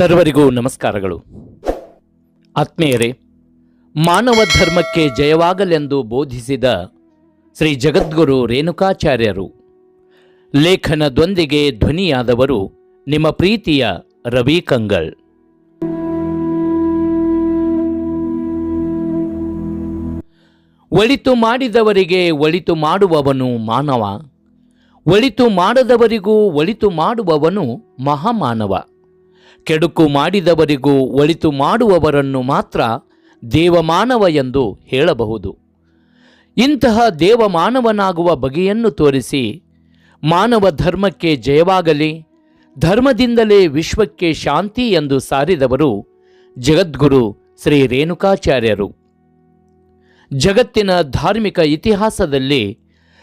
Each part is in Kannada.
ಸರ್ವರಿಗೂ ನಮಸ್ಕಾರಗಳು. ಆತ್ಮೀಯರೇ, ಮಾನವ ಧರ್ಮಕ್ಕೆ ಜಯವಾಗಲೆಂದು ಬೋಧಿಸಿದ ಶ್ರೀ ಜಗದ್ಗುರು ರೇಣುಕಾಚಾರ್ಯರು, ಲೇಖನದೊಂದಿಗೆ ಧ್ವನಿಯಾದವರು ನಿಮ್ಮ ಪ್ರೀತಿಯ ರವಿ ಕಂಗಳ್ ಒಳಿತು ಮಾಡಿದವರಿಗೆ ಒಳಿತು ಮಾಡುವವನು ಮಾನವ, ಒಳಿತು ಮಾಡದವರಿಗೂ ಒಳಿತು ಮಾಡುವವನು ಮಹಾಮಾನವ. ಕೆಡುಕು ಮಾಡಿದವರಿಗೂ ಒಳಿತು ಮಾಡುವವರನ್ನು ಮಾತ್ರ ದೇವಮಾನವ ಎಂದು ಹೇಳಬಹುದು. ಇಂತಹ ದೇವಮಾನವನಾಗುವ ಬಗೆಯನ್ನು ತೋರಿಸಿ ಮಾನವ ಧರ್ಮಕ್ಕೆ ಜಯವಾಗಲಿ, ಧರ್ಮದಿಂದಲೇ ವಿಶ್ವಕ್ಕೆ ಶಾಂತಿ ಎಂದು ಸಾರಿದವರು ಜಗದ್ಗುರು ಶ್ರೀ ರೇಣುಕಾಚಾರ್ಯರು. ಜಗತ್ತಿನ ಧಾರ್ಮಿಕ ಇತಿಹಾಸದಲ್ಲಿ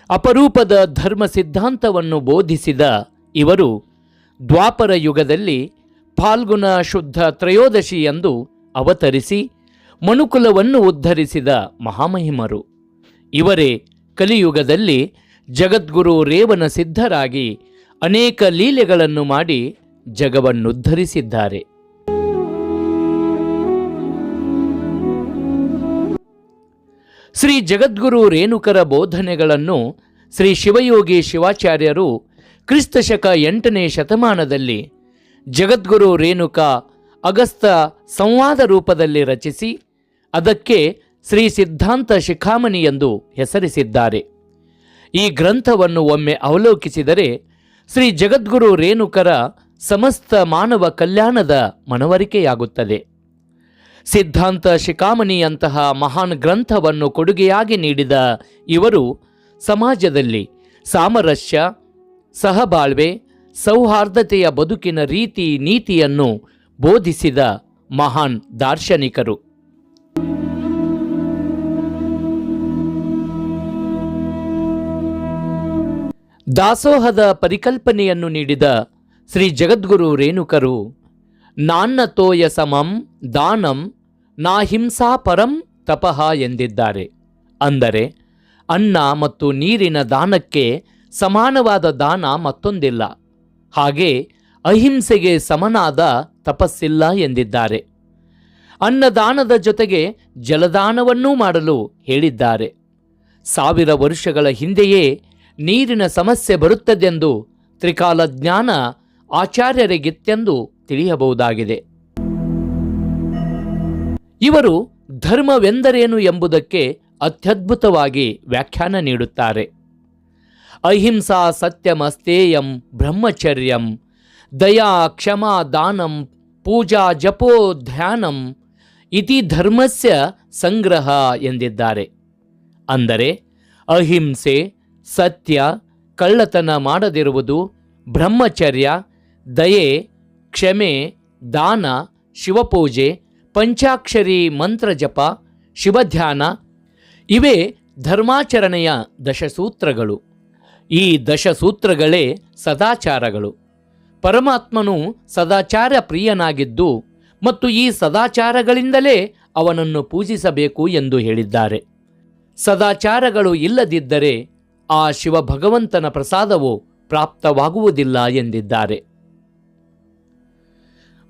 ಅಪರೂಪದ ಧರ್ಮ ಸಿದ್ಧಾಂತವನ್ನು ಬೋಧಿಸಿದ ಇವರು ದ್ವಾಪರ ಯುಗದಲ್ಲಿ ಫಾಲ್ಗುಣ ಶುದ್ಧ ತ್ರಯೋದಶಿ ಎಂದು ಅವತರಿಸಿ ಮನುಕುಲವನ್ನು ಉದ್ಧರಿಸಿದ ಮಹಾಮಹಿಮರು. ಇವರೇ ಕಲಿಯುಗದಲ್ಲಿ ಜಗದ್ಗುರು ರೇವನ ಸಿದ್ಧರಾಗಿ ಅನೇಕ ಲೀಲೆಗಳನ್ನು ಮಾಡಿ ಜಗವನ್ನುದ್ಧರಿಸಿದ್ದಾರೆ. ಶ್ರೀ ಜಗದ್ಗುರು ರೇಣುಕರ ಬೋಧನೆಗಳನ್ನು ಶ್ರೀ ಶಿವಯೋಗಿ ಶಿವಾಚಾರ್ಯರು ಕ್ರಿಸ್ತಶಕ ಎಂಟನೇ ಶತಮಾನದಲ್ಲಿ ಜಗದ್ಗುರು ರೇಣುಕ ಅಗಸ್ತ ಸಂವಾದ ರೂಪದಲ್ಲಿ ರಚಿಸಿ, ಅದಕ್ಕೆ ಶ್ರೀ ಸಿದ್ಧಾಂತ ಶಿಖಾಮಣಿ ಎಂದು ಹೆಸರಿಸಿದ್ದಾರೆ. ಈ ಗ್ರಂಥವನ್ನು ಒಮ್ಮೆ ಅವಲೋಕಿಸಿದರೆ ಶ್ರೀ ಜಗದ್ಗುರು ರೇಣುಕರ ಸಮಸ್ತ ಮಾನವ ಕಲ್ಯಾಣದ ಮನವರಿಕೆಯಾಗುತ್ತದೆ. ಸಿದ್ಧಾಂತ ಶಿಖಾಮಣಿಯಂತಹ ಮಹಾನ್ ಗ್ರಂಥವನ್ನು ಕೊಡುಗೆಯಾಗಿ ನೀಡಿದ ಇವರು ಸಮಾಜದಲ್ಲಿ ಸಾಮರಸ್ಯ, ಸಹಬಾಳ್ವೆ ಸೌಹಾರ್ದತೆಯ ಬದುಕಿನ ರೀತಿ ನೀತಿಯನ್ನು ಬೋಧಿಸಿದ ಮಹಾನ್ ದಾರ್ಶನಿಕರು. ದಾಸೋಹದ ಪರಿಕಲ್ಪನೆಯನ್ನು ನೀಡಿದ ಶ್ರೀ ಜಗದ್ಗುರು ರೇಣುಕರು, ನಾನ್ನ ತೋಯ ಸಮಂ ದಾನಂ ನಾಹಿಂಸಾ ಪರಂ ತಪಃ ಎಂದಿದ್ದಾರೆ. ಅಂದರೆ, ಅನ್ನ ಮತ್ತು ನೀರಿನ ದಾನಕ್ಕೆ ಸಮಾನವಾದ ದಾನ ಮತ್ತೊಂದಿಲ್ಲ. ಹಾಗೆ ಅಹಿಂಸೆಗೆ ಸಮನಾದ ತಪಸ್ಸಿಲ್ಲ ಎಂದಿದ್ದಾರೆ. ಅನ್ನದಾನದ ಜೊತೆಗೆ ಜಲದಾನವನ್ನೂ ಮಾಡಲು ಹೇಳಿದ್ದಾರೆ. ಸಾವಿರ ವರ್ಷಗಳ ಹಿಂದೆಯೇ ನೀರಿನ ಸಮಸ್ಯೆ ಬರುತ್ತದೆಂದು ತ್ರಿಕಾಲ ಜ್ಞಾನ ಆಚಾರ್ಯರಿಗಿತ್ತೆಂದು ತಿಳಿಯಬಹುದಾಗಿದೆ. ಇವರು ಧರ್ಮವೆಂದರೇನು ಎಂಬುದಕ್ಕೆ ಅತ್ಯದ್ಭುತವಾಗಿ ವ್ಯಾಖ್ಯಾನ ನೀಡುತ್ತಾರೆ. ಅಹಿಂಸಾ ಸತ್ಯಮಸ್ತೇಯಂ ಬ್ರಹ್ಮಚರ್ಯಂ, ದಯಾ ಕ್ಷಮಾ ದಾನಂ, ಪೂಜಾ ಜಪೋ ಧ್ಯಾನಂ, ಇತಿ ಧರ್ಮಸ್ಯ ಸಂಗ್ರಹ ಎಂದಿದ್ದಾರೆ. ಅಂದರೆ, ಅಹಿಂಸೆ, ಸತ್ಯ, ಕಳ್ಳತನ ಮಾಡದಿರುವುದು ಬ್ರಹ್ಮಚರ್ಯ, ದಯೆ, ಕ್ಷಮೆ, ದಾನ, ಶಿವಪೂಜೆ, ಪಂಚಾಕ್ಷರಿ ಮಂತ್ರ ಜಪ, ಶಿವಧ್ಯಾನ, ಇವೇ ಧರ್ಮಾಚರಣೆಯ ದಶಸೂತ್ರಗಳು. ಈ ದಶಸೂತ್ರಗಳೇ ಸದಾಚಾರಗಳು. ಪರಮಾತ್ಮನು ಸದಾಚಾರ ಪ್ರಿಯನಾಗಿದ್ದು ಮತ್ತು ಈ ಸದಾಚಾರಗಳಿಂದಲೇ ಅವನನ್ನು ಪೂಜಿಸಬೇಕು ಎಂದು ಹೇಳಿದ್ದಾರೆ. ಸದಾಚಾರಗಳು ಇಲ್ಲದಿದ್ದರೆ ಆ ಶಿವ ಭಗವಂತನ ಪ್ರಸಾದವು ಪ್ರಾಪ್ತವಾಗುವುದಿಲ್ಲ ಎಂದಿದ್ದಾರೆ.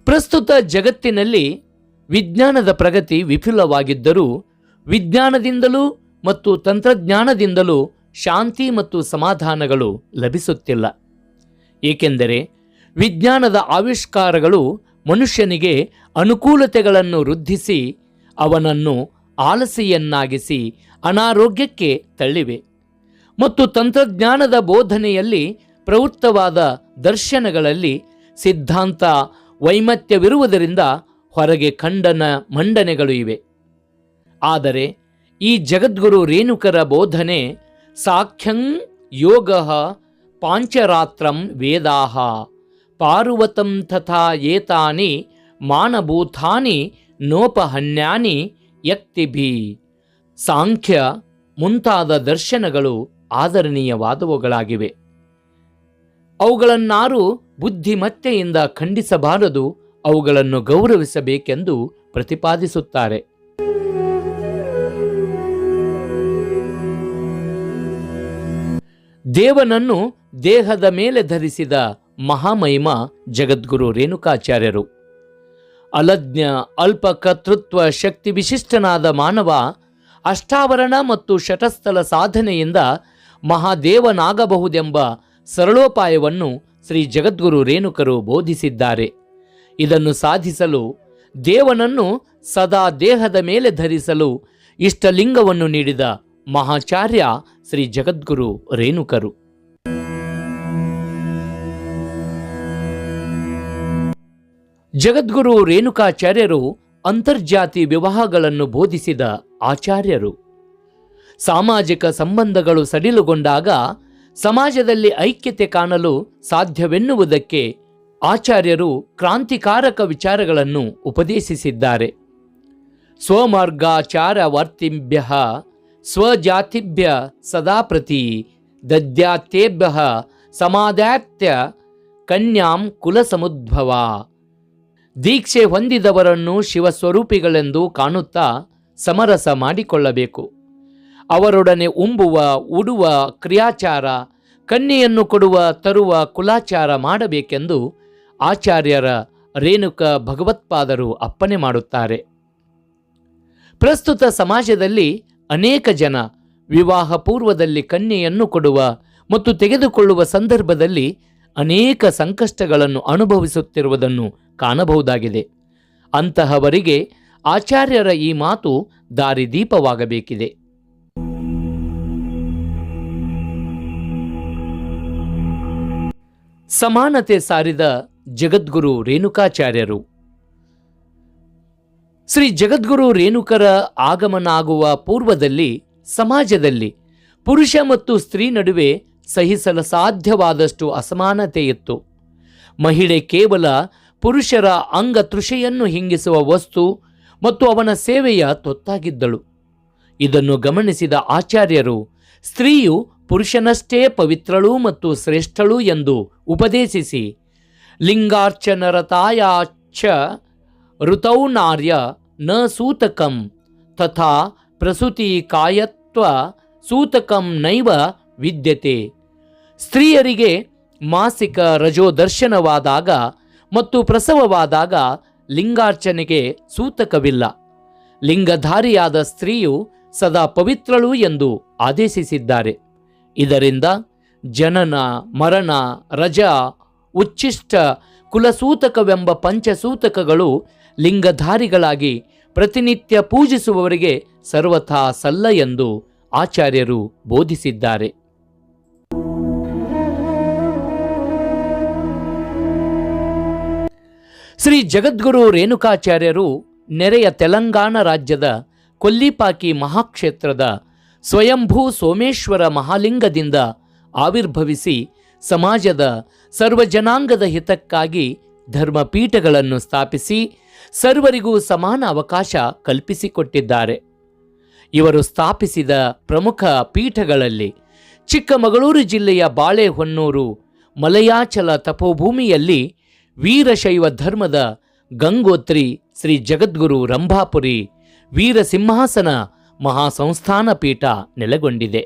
ಪ್ರಸ್ತುತ ಜಗತ್ತಿನಲ್ಲಿ ವಿಜ್ಞಾನದ ಪ್ರಗತಿ ವಿಫುಲವಾಗಿದ್ದರೂ ವಿಜ್ಞಾನದಿಂದಲೂ ಮತ್ತು ತಂತ್ರಜ್ಞಾನದಿಂದಲೂ ಶಾಂತಿ ಮತ್ತು ಸಮಾಧಾನಗಳು ಲಭಿಸುತ್ತಿಲ್ಲ. ಏಕೆಂದರೆ ವಿಜ್ಞಾನದ ಆವಿಷ್ಕಾರಗಳು ಮನುಷ್ಯನಿಗೆ ಅನುಕೂಲತೆಗಳನ್ನು ವೃದ್ಧಿಸಿ ಅವನನ್ನು ಆಲಸಿಯನ್ನಾಗಿಸಿ ಅನಾರೋಗ್ಯಕ್ಕೆ ತಳ್ಳಿವೆ. ಮತ್ತು ತಂತ್ರಜ್ಞಾನದ ಬೋಧನೆಯಲ್ಲಿ ಪ್ರವೃತ್ತವಾದ ದರ್ಶನಗಳಲ್ಲಿ ಸಿದ್ಧಾಂತ ವೈಮತ್ಯವಿರುವುದರಿಂದ ಹೊರಗೆ ಖಂಡನ ಮಂಡನೆಗಳು ಇವೆ. ಆದರೆ ಈ ಜಗದ್ಗುರು ರೇಣುಕರ ಬೋಧನೆ ಸಾಖ್ಯಂ ಯೋಗ ಪಾಂಚರಾತ್ರಂ ವೇದಾಹ ಪಾರ್ವತಂ ತಥಾ ಏತಾನಿ ಮಾನಭೂತಾನಿ ನೋಪಹನ್ಯಾನಿ ಯಕ್ತಿಭಿ. ಸಾಂಖ್ಯ ಮುಂತಾದ ದರ್ಶನಗಳು ಆದರಣೀಯವಾದವುಗಳಾಗಿವೆ. ಅವುಗಳನ್ನಾರು ಬುದ್ಧಿಮತ್ತೆಯಿಂದ ಖಂಡಿಸಬಾರದು, ಅವುಗಳನ್ನು ಗೌರವಿಸಬೇಕೆಂದು ಪ್ರತಿಪಾದಿಸುತ್ತಾರೆ. ದೇವನನ್ನು ದೇಹದ ಮೇಲೆ ಧರಿಸಿದ ಮಹಾಮಹಿಮ ಜಗದ್ಗುರು ರೇಣುಕಾಚಾರ್ಯರು. ಅಲಜ್ಞ ಅಲ್ಪ ಕರ್ತೃತ್ವ ಶಕ್ತಿ ವಿಶಿಷ್ಟನಾದ ಮಾನವ, ಅಷ್ಟಾವರಣ ಮತ್ತು ಶಟಸ್ಥಲ ಸಾಧನೆಯಿಂದ ಮಹಾದೇವನಾಗಬಹುದೆಂಬ ಸರಳೋಪಾಯವನ್ನು ಶ್ರೀ ಜಗದ್ಗುರು ರೇಣುಕರು ಬೋಧಿಸಿದ್ದಾರೆ. ಇದನ್ನು ಸಾಧಿಸಲು, ದೇವನನ್ನು ಸದಾ ದೇಹದ ಮೇಲೆ ಧರಿಸಲು ಇಷ್ಟಲಿಂಗವನ್ನು ನೀಡಿದ ಮಹಾಚಾರ್ಯ ಶ್ರೀ ಜಗದ್ಗುರು ರೇಣುಕರು. ಜಗದ್ಗುರು ರೇಣುಕಾಚಾರ್ಯರು ಅಂತರ್ಜಾತಿ ವಿವಾಹಗಳನ್ನು ಬೋಧಿಸಿದ ಆಚಾರ್ಯರು. ಸಾಮಾಜಿಕ ಸಂಬಂಧಗಳು ಸಡಿಲುಗೊಂಡಾಗ ಸಮಾಜದಲ್ಲಿ ಐಕ್ಯತೆ ಕಾಣಲು ಸಾಧ್ಯವೆನ್ನುವುದಕ್ಕೆ ಆಚಾರ್ಯರು ಕ್ರಾಂತಿಕಾರಕ ವಿಚಾರಗಳನ್ನು ಉಪದೇಶಿಸಿದ್ದಾರೆ. ಸ್ವಮಾರ್ಗಾಚಾರ ವರ್ತಿಭ್ಯ ಸ್ವಜಾತಿಭ್ಯ ಸದಾ ಪ್ರತಿ ದದ್ಯಾತ್ಯೇಭ್ಯ ಸಮಾಧಾತ್ಯ ಕನ್ಯಾಂ ಕುಲಸಮುದ್ಭವ. ದೀಕ್ಷೆ ಹೊಂದಿದವರನ್ನು ಶಿವಸ್ವರೂಪಿಗಳೆಂದು ಕಾಣುತ್ತಾ ಸಮರಸ ಮಾಡಿಕೊಳ್ಳಬೇಕು. ಅವರೊಡನೆ ಉಂಬುವ, ಉಡುವ ಕ್ರಿಯಾಚಾರ, ಕನ್ಯೆಯನ್ನು ಕೊಡುವ, ತರುವ ಕುಲಾಚಾರ ಮಾಡಬೇಕೆಂದು ಆಚಾರ್ಯರ ರೇಣುಕ ಭಗವತ್ಪಾದರು ಅಪ್ಪಣೆ ಮಾಡುತ್ತಾರೆ. ಪ್ರಸ್ತುತ ಸಮಾಜದಲ್ಲಿ ಅನೇಕ ಜನ ವಿವಾಹ ಪೂರ್ವದಲ್ಲಿ ಕನ್ಯೆಯನ್ನು ಕೊಡುವ ಮತ್ತು ತೆಗೆದುಕೊಳ್ಳುವ ಸಂದರ್ಭದಲ್ಲಿ ಅನೇಕ ಸಂಕಷ್ಟಗಳನ್ನು ಅನುಭವಿಸುತ್ತಿರುವುದನ್ನು ಕಾಣಬಹುದಾಗಿದೆ. ಅಂತಹವರಿಗೆ ಆಚಾರ್ಯರ ಈ ಮಾತು ದಾರಿದೀಪವಾಗಬೇಕಿದೆ. ಸಮಾನತೆ ಸಾರಿದ ಜಗದ್ಗುರು ರೇಣುಕಾಚಾರ್ಯರು ಶ್ರೀ ಜಗದ್ಗುರು ರೇಣುಕರ ಆಗಮನ ಆಗುವ ಪೂರ್ವದಲ್ಲಿ, ಸಮಾಜದಲ್ಲಿ ಪುರುಷ ಮತ್ತು ಸ್ತ್ರೀ ನಡುವೆ ಸಹಿಸಲು ಸಾಧ್ಯವಾದಷ್ಟು ಅಸಮಾನತೆ ಇತ್ತು ಮಹಿಳೆ ಕೇವಲ ಪುರುಷರ ಅಂಗತೃಷೆಯನ್ನು ಹಿಂಗಿಸುವ ವಸ್ತು ಮತ್ತು ಅವನ ಸೇವೆಯ ತೊತ್ತಾಗಿದ್ದಳು. ಇದನ್ನು ಗಮನಿಸಿದ ಆಚಾರ್ಯರು, ಸ್ತ್ರೀಯು ಪುರುಷನಷ್ಟೇ ಪವಿತ್ರಳು ಮತ್ತು ಶ್ರೇಷ್ಠಳು ಎಂದು ಉಪದೇಶಿಸಿ ಲಿಂಗಾರ್ಚನರತಾಯಾಚ ಋತೌ ನಾರ್ಯ ನ ಸೂತಕಂ ತಥಾ ಪ್ರಸೂತಿ ಕಾಯತ್ವ ಸೂತಕಂ ನೈವ ವಿದ್ಯತೆ. ಸ್ತ್ರೀಯರಿಗೆ ಮಾಸಿಕ ರಜೋದರ್ಶನವಾದಾಗ ಮತ್ತು ಪ್ರಸವವಾದಾಗ ಲಿಂಗಾರ್ಚನೆಗೆ ಸೂತಕವಿಲ್ಲ. ಲಿಂಗಧಾರಿಯಾದ ಸ್ತ್ರೀಯು ಸದಾ ಪವಿತ್ರಳು ಎಂದು ಆದೇಶಿಸಿದ್ದಾರೆ. ಇದರಿಂದ ಜನನ, ಮರಣ, ರಜ ಉಚ್ಚಿಷ್ಟ ಕುಲಸೂತಕವೆಂಬ ಪಂಚಸೂತಕಗಳು ಲಿಂಗಧಾರಿಗಳಾಗಿ ಪ್ರತಿನಿತ್ಯ ಪೂಜಿಸುವವರಿಗೆ ಸರ್ವಥಾ ಸಲ್ಲ ಎಂದು ಆಚಾರ್ಯರು ಬೋಧಿಸಿದ್ದಾರೆ. ಶ್ರೀ ಜಗದ್ಗುರು ರೇಣುಕಾಚಾರ್ಯರು ನೆರೆಯ ತೆಲಂಗಾಣ ರಾಜ್ಯದ ಕೊಲ್ಲಿಪಾಕಿ ಮಹಾಕ್ಷೇತ್ರದ ಸ್ವಯಂಭೂ ಸೋಮೇಶ್ವರ ಮಹಾಲಿಂಗದಿಂದ ಆವಿರ್ಭವಿಸಿ ಸಮಾಜದ ಸರ್ವಜನಾಂಗದ ಹಿತಕ್ಕಾಗಿ ಧರ್ಮಪೀಠಗಳನ್ನು ಸ್ಥಾಪಿಸಿ ಸರ್ವರಿಗೂ ಸಮಾನ ಅವಕಾಶ ಕಲ್ಪಿಸಿಕೊಟ್ಟಿದ್ದಾರೆ. ಇವರು ಸ್ಥಾಪಿಸಿದ ಪ್ರಮುಖ ಪೀಠಗಳಲ್ಲಿ ಚಿಕ್ಕಮಗಳೂರು ಜಿಲ್ಲೆಯ ಬಾಳೆಹೊನ್ನೂರು, ಮಲಯಾಚಲ ತಪೋಭೂಮಿಯಲ್ಲಿ ವೀರಶೈವ ಧರ್ಮದ ಗಂಗೋತ್ರಿ ಶ್ರೀ ಜಗದ್ಗುರು ರಂಭಾಪುರಿ ವೀರಸಿಂಹಾಸನ ಮಹಾಸಂಸ್ಥಾನ ಪೀಠ ನೆಲೆಗೊಂಡಿದೆ.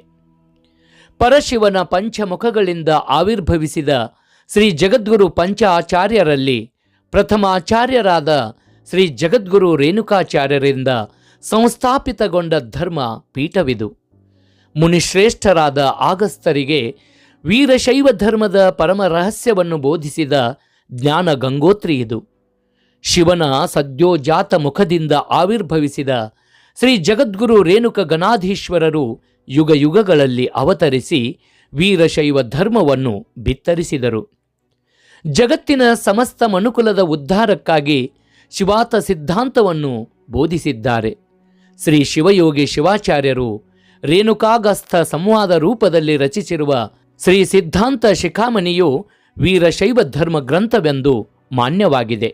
ಪರಶಿವನ ಪಂಚಮುಖಗಳಿಂದ ಆವಿರ್ಭವಿಸಿದ ಶ್ರೀ ಜಗದ್ಗುರು ಪಂಚ ಆಚಾರ್ಯರಲ್ಲಿ ಪ್ರಥಮ ಆಚಾರ್ಯರಾದ ಶ್ರೀ ಜಗದ್ಗುರು ರೇಣುಕಾಚಾರ್ಯರಿಂದ ಸಂಸ್ಥಾಪಿತಗೊಂಡ ಧರ್ಮ ಪೀಠವಿದು. ಮುನಿಶ್ರೇಷ್ಠರಾದ ಆಗಸ್ತರಿಗೆ ವೀರಶೈವ ಧರ್ಮದ ಪರಮ ರಹಸ್ಯವನ್ನು ಬೋಧಿಸಿದ ಜ್ಞಾನ ಗಂಗೋತ್ರಿ ಇದು. ಶಿವನ ಸದ್ಯೋಜಾತ ಮುಖದಿಂದ ಆವಿರ್ಭವಿಸಿದ ಶ್ರೀ ಜಗದ್ಗುರು ರೇಣುಕ ಗಣಾಧೀಶ್ವರರು ಯುಗ ಯುಗಗಳಲ್ಲಿ ಅವತರಿಸಿ ವೀರಶೈವ ಧರ್ಮವನ್ನು ಬಿತ್ತರಿಸಿದರು. ಜಗತ್ತಿನ ಸಮಸ್ತ ಮನುಕುಲದ ಉದ್ಧಾರಕ್ಕಾಗಿ ಶಿವಾತ ಸಿದ್ಧಾಂತವನ್ನು ಬೋಧಿಸಿದ್ದಾರೆ. ಶ್ರೀ ಶಿವಯೋಗಿ ಶಿವಾಚಾರ್ಯರು ರೇಣುಕಾಗಸ್ಥ ಸಂವಾದ ರೂಪದಲ್ಲಿ ರಚಿಸಿರುವ ಶ್ರೀ ಸಿದ್ಧಾಂತ ಶಿಖಾಮಣಿಯು ವೀರಶೈವ ಧರ್ಮ ಗ್ರಂಥವೆಂದು ಮಾನ್ಯವಾಗಿದೆ.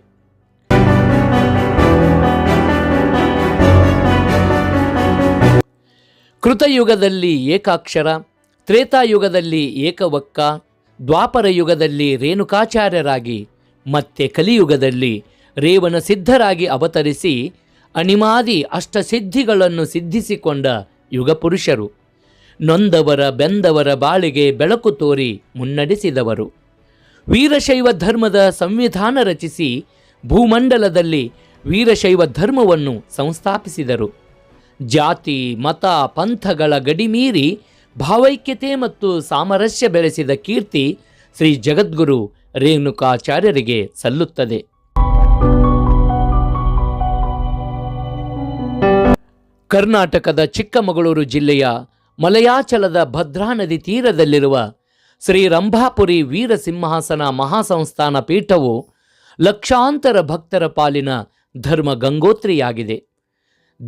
ಕೃತಯುಗದಲ್ಲಿ ಏಕಾಕ್ಷರ, ತ್ರೇತಾಯುಗದಲ್ಲಿ ಏಕವಕ್ಕ, ದ್ವಾಪರ ಯುಗದಲ್ಲಿ ರೇಣುಕಾಚಾರ್ಯರಾಗಿ, ಮತ್ತೆ ಕಲಿಯುಗದಲ್ಲಿ ರೇವಣ ಸಿದ್ಧರಾಗಿ ಅವತರಿಸಿ ಅಣಿಮಾದಿ ಅಷ್ಟಸಿದ್ಧಿಗಳನ್ನು ಸಿದ್ಧಿಸಿಕೊಂಡ ಯುಗಪುರುಷರು. ನೊಂದವರ ಬೆಂದವರ ಬಾಳಿಗೆ ಬೆಳಕು ತೋರಿ ಮುನ್ನಡೆಸಿದವರು. ವೀರಶೈವ ಧರ್ಮದ ಸಂವಿಧಾನ ರಚಿಸಿ ಭೂಮಂಡಲದಲ್ಲಿ ವೀರಶೈವ ಧರ್ಮವನ್ನು ಸಂಸ್ಥಾಪಿಸಿದರು. ಜಾತಿ, ಮತ, ಪಂಥಗಳ ಗಡಿಮೀರಿ ಭಾವೈಕ್ಯತೆ ಮತ್ತು ಸಾಮರಸ್ಯ ಬೆಳೆಸಿದ ಕೀರ್ತಿ ಶ್ರೀ ಜಗದ್ಗುರು ರೇಣುಕಾಚಾರ್ಯರಿಗೆ ಸಲ್ಲುತ್ತದೆ. ಕರ್ನಾಟಕದ ಚಿಕ್ಕಮಗಳೂರು ಜಿಲ್ಲೆಯ ಮಲಯಾಚಲದ ಭದ್ರಾ ನದಿ ತೀರದಲ್ಲಿರುವ ಶ್ರೀ ರಂಭಾಪುರಿ ವೀರಸಿಂಹಾಸನ ಮಹಾಸಂಸ್ಥಾನ ಪೀಠವು ಲಕ್ಷಾಂತರ ಭಕ್ತರ ಪಾಲಿನ ಧರ್ಮ ಗಂಗೋತ್ರಿಯಾಗಿದೆ.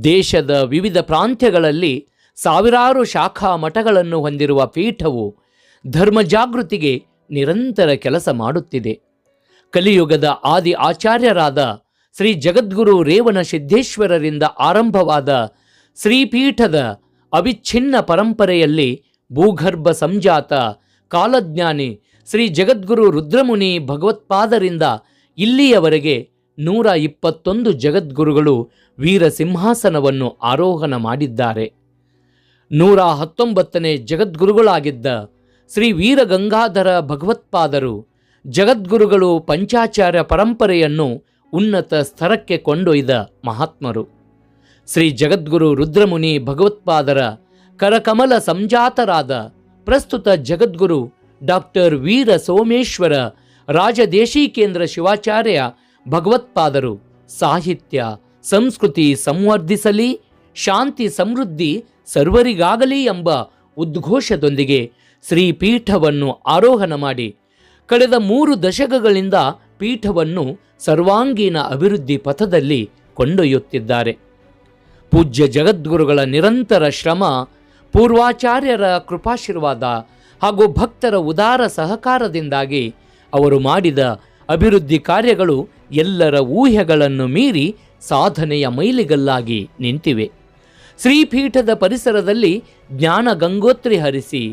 ದೇಶದ ವಿವಿಧ ಪ್ರಾಂತ್ಯಗಳಲ್ಲಿ ಸಾವಿರಾರು ಶಾಖಾ ಮಠಗಳನ್ನು ಹೊಂದಿರುವ ಪೀಠವು ಧರ್ಮ ಜಾಗೃತಿಗೆ ನಿರಂತರ ಕೆಲಸ ಮಾಡುತ್ತಿದೆ. ಕಲಿಯುಗದ ಆದಿ ಆಚಾರ್ಯರಾದ ಶ್ರೀ ಜಗದ್ಗುರು ರೇವಣ ಸಿದ್ದೇಶ್ವರರಿಂದ ಆರಂಭವಾದ ಶ್ರೀಪೀಠದ ಅವಿಚ್ಛಿನ್ನ ಪರಂಪರೆಯಲ್ಲಿ ಭೂಗರ್ಭ ಸಂಜಾತ ಕಾಲಜ್ಞಾನಿ ಶ್ರೀ ಜಗದ್ಗುರು ರುದ್ರಮುನಿ ಭಗವತ್ಪಾದರಿಂದ ಇಲ್ಲಿಯವರೆಗೆ ನೂರ ಇಪ್ಪತ್ತೊಂದು ಜಗದ್ಗುರುಗಳು ವೀರ ಸಿಂಹಾಸನವನ್ನು ಆರೋಹಣ ಮಾಡಿದ್ದಾರೆ. ನೂರ ಹತ್ತೊಂಬತ್ತನೇ ಜಗದ್ಗುರುಗಳಾಗಿದ್ದ ಶ್ರೀ ವೀರಗಂಗಾಧರ ಭಗವತ್ಪಾದರು ಜಗದ್ಗುರುಗಳು ಪಂಚಾಚಾರ್ಯ ಪರಂಪರೆಯನ್ನು ಉನ್ನತ ಸ್ತರಕ್ಕೆ ಕೊಂಡೊಯ್ದ ಮಹಾತ್ಮರು. ಶ್ರೀ ಜಗದ್ಗುರು ರುದ್ರಮುನಿ ಭಗವತ್ಪಾದರ ಕರಕಮಲ ಸಂಜಾತರಾದ ಪ್ರಸ್ತುತ ಜಗದ್ಗುರು ಡಾಕ್ಟರ್ ವೀರ ಸೋಮೇಶ್ವರ ರಾಜದೇಶೀಕೇಂದ್ರ ಶಿವಾಚಾರ್ಯ ಭಗವತ್ಪಾದರು. ಸಾಹಿತ್ಯ, ಸಂಸ್ಕೃತಿ ಸಂವರ್ಧಿಸಲಿ, ಶಾಂತಿ ಸಮೃದ್ಧಿ ಸರ್ವರಿಗಾಗಲಿ ಎಂಬ ಉದ್ಘೋಷದೊಂದಿಗೆ ಶ್ರೀಪೀಠವನ್ನು ಆರೋಹಣ ಮಾಡಿ. ಕಳೆದ ಮೂರು ದಶಕಗಳಿಂದ ಪೀಠವನ್ನು ಸರ್ವಾಂಗೀಣ ಅಭಿವೃದ್ಧಿ ಪಥದಲ್ಲಿ ಕೊಂಡೊಯ್ಯುತ್ತಿದ್ದಾರೆ. ಪೂಜ್ಯ ಜಗದ್ಗುರುಗಳ ನಿರಂತರ ಶ್ರಮ, ಪೂರ್ವಾಚಾರ್ಯರ ಕೃಪಾಶೀರ್ವಾದ ಹಾಗೂ ಭಕ್ತರ ಉದಾರ ಸಹಕಾರದಿಂದಾಗಿ ಅವರು ಮಾಡಿದ ಅಭಿವೃದ್ಧಿ ಕಾರ್ಯಗಳು ಎಲ್ಲರ ಊಹೆಗಳನ್ನು ಮೀರಿ ಸಾಧನೆಯ ಮೈಲಿಗಲ್ಲಾಗಿ ನಿಂತಿವೆ. ಶ್ರೀಪೀಠದ ಪರಿಸರದಲ್ಲಿ ಜ್ಞಾನ ಗಂಗೋತ್ರಿ ಹರಿಸಿ,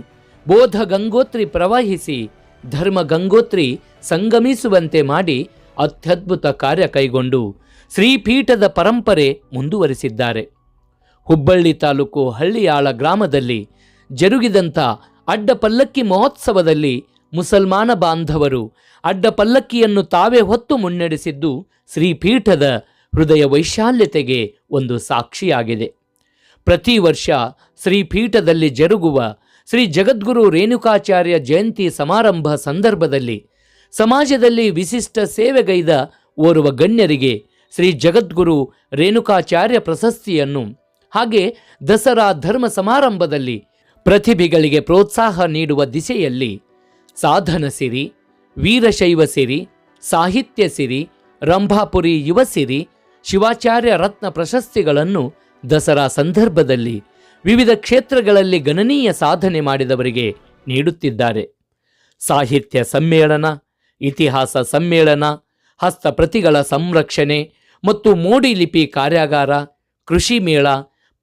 ಬೋಧ ಗಂಗೋತ್ರಿ ಪ್ರವಹಿಸಿ, ಧರ್ಮ ಗಂಗೋತ್ರಿ ಸಂಗಮಿಸುವಂತೆ ಮಾಡಿ ಅತ್ಯದ್ಭುತ ಕಾರ್ಯ ಕೈಗೊಂಡು ಶ್ರೀಪೀಠದ ಪರಂಪರೆ ಮುಂದುವರಿಸಿದ್ದಾರೆ. ಹುಬ್ಬಳ್ಳಿ ತಾಲೂಕು ಹಳ್ಳಿಯಾಳ ಗ್ರಾಮದಲ್ಲಿ ಜರುಗಿದಂಥ ಅಡ್ಡ ಪಲ್ಲಕ್ಕಿ ಮಹೋತ್ಸವದಲ್ಲಿ ಮುಸಲ್ಮಾನ ಬಾಂಧವರು ಅಡ್ಡ ಪಲ್ಲಕ್ಕಿಯನ್ನು ತಾವೇ ಹೊತ್ತು ಮುನ್ನಡೆಸಿದ್ದು ಶ್ರೀಪೀಠದ ಹೃದಯ ವೈಶಾಲ್ಯತೆಗೆ ಒಂದು ಸಾಕ್ಷಿಯಾಗಿದೆ. ಪ್ರತಿ ವರ್ಷ ಶ್ರೀಪೀಠದಲ್ಲಿ ಜರುಗುವ ಶ್ರೀ ಜಗದ್ಗುರು ರೇಣುಕಾಚಾರ್ಯ ಜಯಂತಿ ಸಮಾರಂಭ ಸಂದರ್ಭದಲ್ಲಿ ಸಮಾಜದಲ್ಲಿ ವಿಶಿಷ್ಟ ಸೇವೆಗೈದ ಓರ್ವ ಗಣ್ಯರಿಗೆ ಶ್ರೀ ಜಗದ್ಗುರು ರೇಣುಕಾಚಾರ್ಯ ಪ್ರಶಸ್ತಿಯನ್ನು, ಹಾಗೆ ದಸರಾ ಧರ್ಮ ಸಮಾರಂಭದಲ್ಲಿ ಪ್ರತಿಭೆಗಳಿಗೆ ಪ್ರೋತ್ಸಾಹ ನೀಡುವ ದಿಸೆಯಲ್ಲಿ ಸಾಧನ ಸಿರಿ, ವೀರಶೈವ ಸಿರಿ, ಸಾಹಿತ್ಯ ಸಿರಿ, ರಂಭಾಪುರಿ ಯುವ ಸಿರಿ, ಶಿವಾಚಾರ್ಯ ರತ್ನ ಪ್ರಶಸ್ತಿಗಳನ್ನು ದಸರಾ ಸಂದರ್ಭದಲ್ಲಿ ವಿವಿಧ ಕ್ಷೇತ್ರಗಳಲ್ಲಿ ಗಣನೀಯ ಸಾಧನೆ ಮಾಡಿದವರಿಗೆ ನೀಡುತ್ತಿದ್ದಾರೆ. ಸಾಹಿತ್ಯ ಸಮ್ಮೇಳನ ಇತಿಹಾಸ ಸಮ್ಮೇಳನ, ಹಸ್ತಪ್ರತಿಗಳ ಸಂರಕ್ಷಣೆ ಮತ್ತು ಮೋಡಿ ಲಿಪಿ ಕಾರ್ಯಾಗಾರ, ಕೃಷಿ ಮೇಳ,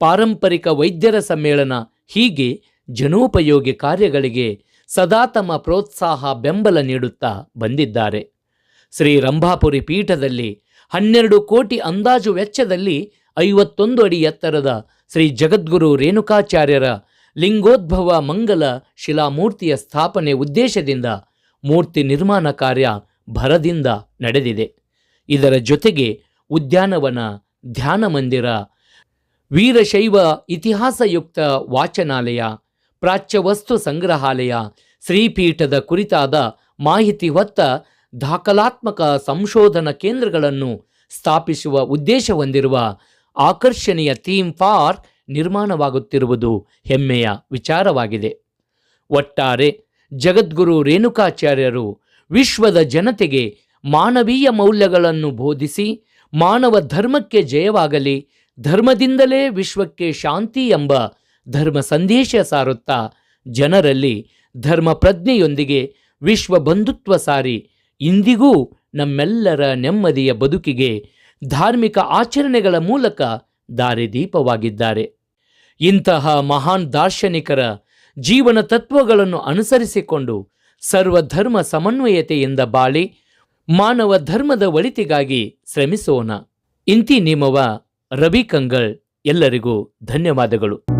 ಪಾರಂಪರಿಕ ವೈದ್ಯರ ಸಮ್ಮೇಳನ ಹೀಗೆ ಜನೋಪಯೋಗಿ ಕಾರ್ಯಗಳಿಗೆ ಸದಾ ತಮ್ಮ ಪ್ರೋತ್ಸಾಹ ಬೆಂಬಲ ನೀಡುತ್ತಾ ಬಂದಿದ್ದಾರೆ. ಶ್ರೀ ರಂಭಾಪುರಿ ಪೀಠದಲ್ಲಿ ಹನ್ನೆರಡು ಕೋಟಿ ಅಂದಾಜು ವೆಚ್ಚದಲ್ಲಿ ಐವತ್ತೊಂದು ಅಡಿ ಎತ್ತರದ ಶ್ರೀ ಜಗದ್ಗುರು ರೇಣುಕಾಚಾರ್ಯರ ಲಿಂಗೋದ್ಭವ ಮಂಗಲ ಶಿಲಾಮೂರ್ತಿಯ ಸ್ಥಾಪನೆ ಉದ್ದೇಶದಿಂದ ಮೂರ್ತಿ ನಿರ್ಮಾಣ ಕಾರ್ಯ ಭರದಿಂದ ನಡೆದಿದೆ. ಇದರ ಜೊತೆಗೆ ಉದ್ಯಾನವನ ಧ್ಯಾನ ಮಂದಿರ, ವೀರಶೈವ ಇತಿಹಾಸಯುಕ್ತ ವಾಚನಾಲಯ ಪ್ರಾಚ್ಯವಸ್ತು ಸಂಗ್ರಹಾಲಯ, ಶ್ರೀಪೀಠದ ಕುರಿತಾದ ಮಾಹಿತಿ ಹೊತ್ತ ದಾಖಲಾತ್ಮಕ ಸಂಶೋಧನಾ ಕೇಂದ್ರಗಳನ್ನು ಸ್ಥಾಪಿಸುವ ಉದ್ದೇಶ ಹೊಂದಿರುವ ಆಕರ್ಷಣೀಯ ಥೀಮ್ ಪಾರ್ಕ್ ನಿರ್ಮಾಣವಾಗುತ್ತಿರುವುದು ಹೆಮ್ಮೆಯ ವಿಚಾರವಾಗಿದೆ. ಒಟ್ಟಾರೆ ಜಗದ್ಗುರು ರೇಣುಕಾಚಾರ್ಯರು ವಿಶ್ವದ ಜನತೆಗೆ ಮಾನವೀಯ ಮೌಲ್ಯಗಳನ್ನು ಬೋಧಿಸಿ ಮಾನವ ಧರ್ಮಕ್ಕೆ ಜಯವಾಗಲಿ, ಧರ್ಮದಿಂದಲೇ ವಿಶ್ವಕ್ಕೆ ಶಾಂತಿ ಎಂಬ ಧರ್ಮ ಸಂದೇಶ ಸಾರುತ್ತಾ, ಜನರಲ್ಲಿ ಧರ್ಮ ಪ್ರಜ್ಞೆಯೊಂದಿಗೆ ವಿಶ್ವ ಬಂಧುತ್ವ ಸಾರಿ, ಇಂದಿಗೂ ನಮ್ಮೆಲ್ಲರ ನೆಮ್ಮದಿಯ ಬದುಕಿಗೆ ಧಾರ್ಮಿಕ ಆಚರಣೆಗಳ ಮೂಲಕ ದಾರಿದೀಪವಾಗಿದ್ದಾರೆ. ಇಂತಹ ಮಹಾನ್ ದಾರ್ಶನಿಕರ ಜೀವನ ತತ್ವಗಳನ್ನು ಅನುಸರಿಸಿಕೊಂಡು ಸರ್ವಧರ್ಮ ಸಮನ್ವಯತೆಯಿಂದ ಬಾಳಿ ಮಾನವ ಧರ್ಮದ ಒಳಿತಿಗಾಗಿ ಶ್ರಮಿಸೋಣ. ಇಂತಿ ನಿಮವ ರವಿ ಕಂಗಳ್ ಎಲ್ಲರಿಗೂ ಧನ್ಯವಾದಗಳು.